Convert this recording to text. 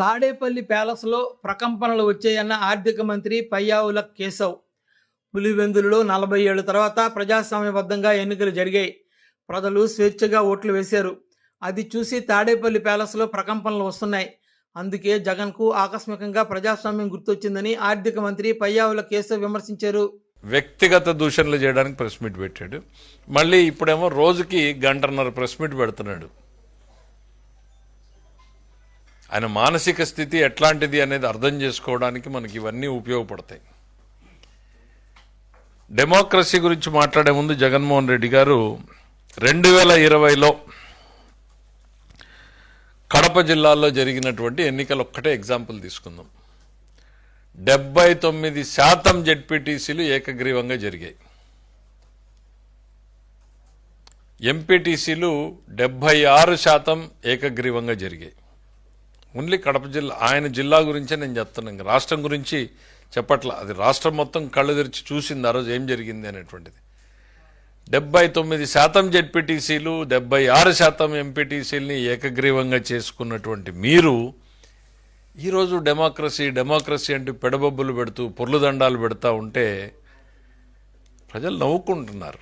తాడేపల్లి ప్యాలెస్లో ప్రకంపనలు వచ్చాయన్న ఆర్థిక మంత్రి పయ్యావుల కేశవ్. పులివెందులలో నలభై ఏళ్ళ తర్వాత ప్రజాస్వామ్యబద్ధంగా ఎన్నికలు జరిగాయి. ప్రజలు స్వేచ్ఛగా ఓట్లు వేశారు. అది చూసి తాడేపల్లి ప్యాలెస్లో ప్రకంపనలు వస్తున్నాయి. అందుకే జగన్కు ఆకస్మికంగా ప్రజాస్వామ్యం గుర్తొచ్చిందని ఆర్థిక మంత్రి పయ్యావుల కేశవ్ విమర్శించారు. వ్యక్తిగత దూషణలు చేయడానికి ప్రెస్ మీట్ పెట్టాడు. మళ్ళీ ఇప్పుడేమో రోజుకి గంటన్నర ప్రెస్ మీట్ పెడుతున్నాడు. ఆయన మానసిక స్థితి ఎట్లాంటిది అనేది అర్థం చేసుకోవడానికి మనకి ఇవన్నీ ఉపయోగపడతాయి. డెమోక్రసీ గురించి మాట్లాడే ముందు జగన్మోహన్ రెడ్డి గారు రెండు వేల ఇరవైలో కడప జిల్లాలో జరిగినటువంటి ఎన్నికలు ఒక్కటే ఎగ్జాంపుల్ తీసుకుందాం. డెబ్బై తొమ్మిది శాతం జెడ్పీటీసీలు ఏకగ్రీవంగా జరిగాయి. ఎంపీటీసీలు డెబ్బై ఆరు శాతం ఏకగ్రీవంగా జరిగాయి. ఓన్లీ కడప జిల్లా ఆయన జిల్లా గురించే నేను చెప్తున్నాను ఇంకా రాష్ట్రం గురించి చెప్పట్లా. అది రాష్ట్రం మొత్తం కళ్ళు తెరిచి చూసింది ఆ రోజు ఏం జరిగింది అనేటువంటిది. డెబ్బై తొమ్మిది శాతం జెడ్పీటీసీలు డెబ్బై ఆరు శాతం ఎంపీటీసీలని ఏకగ్రీవంగా చేసుకున్నటువంటి మీరు ఈరోజు డెమోక్రసీ డెమోక్రసీ అంటూ పెడబొబ్బులు పెడుతూ పొర్లుదండాలు పెడతా ఉంటే ప్రజలు నవ్వుకుంటున్నారు.